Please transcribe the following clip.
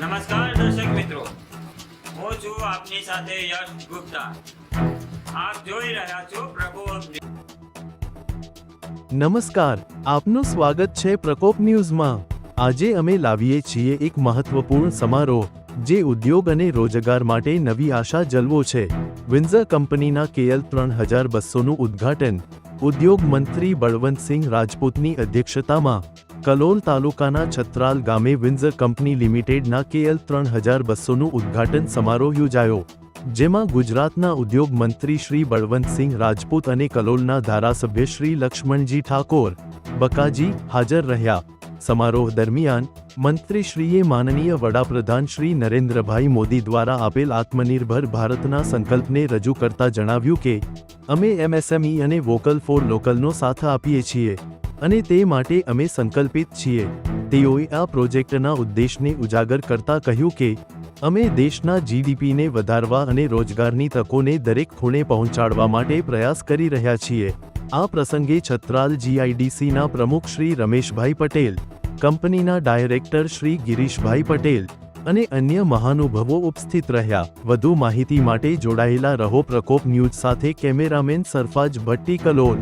નમસ્કાર દર્શક મિત્રો. હું છું આપની સાથે યશ ગુપ્તા. આપ જોઈ રહ્યા છો પ્રભુ નમસ્કાર, આપનું સ્વાગત છે પ્રકોપ ન્યૂઝમાં. આજે અમે લાવીએ છીએ એક મહત્વપૂર્ણ સમારોહ, જે ઉદ્યોગ અને રોજગાર માટે નવી આશા જલવો છે. વિન્ઝર કંપનીના કેએલ ત્રણ હજાર બસોનું ઉદ્ઘાટન ઉદ્યોગ મંત્રી બળવંતસિંહ રાજપૂતની અધ્યક્ષતામાં કલોલ તાલુકાના છત્રાલ ગામે વિન્ઝર કંપની લિમિટેડના કેએલ ત્રણ હજાર બસોનું ઉદ્ઘાટન સમારોહ યોજાયો, જેમાં ગુજરાતના ઉદ્યોગ મંત્રી શ્રી બળવંતસિંહ રાજપૂત અને કલોલના ધારાસભ્ય શ્રી લક્ષ્મણજી ઠાકોર બકાજી હાજર રહ્યા. સમારોહ દરમિયાન મંત્રીશ્રીએ માનનીય વડાપ્રધાન શ્રી નરેન્દ્રભાઈ મોદી દ્વારા આપેલ આત્મનિર્ભર ભારતના સંકલ્પને રજૂ કરતા જણાવ્યું કે અમે એમએસએમઈ અને વોકલ ફોર લોકલનો સાથ આપીએ છીએ અને તે માટે અમે સંકલ્પિત છીએ. તેઓએ આ પ્રોજેક્ટના ઉદ્દેશને ઉજાગર કરતા કહ્યું કે, અમે દેશના જીડીપીને વધારવા અને રોજગારની તકોને દરેક ખૂણે પહોંચાડવા માટે પ્રયાસ કરી રહ્યા છીએ. આ પ્રસંગે છત્રાલ જીઆઈડીસીના પ્રમુખ શ્રી રમેશભાઈ પટેલ, કંપનીના ડાયરેક્ટર શ્રી ગિરીશભાઈ પટેલ અને અન્ય મહાનુભવો ઉપસ્થિત રહ્યા. વધુ માહિતી માટે જોડાયેલા રહો પ્રકોપ ન્યૂઝ સાથે કેમેરામેન સરફાજ ભટ્ટી કલોલ.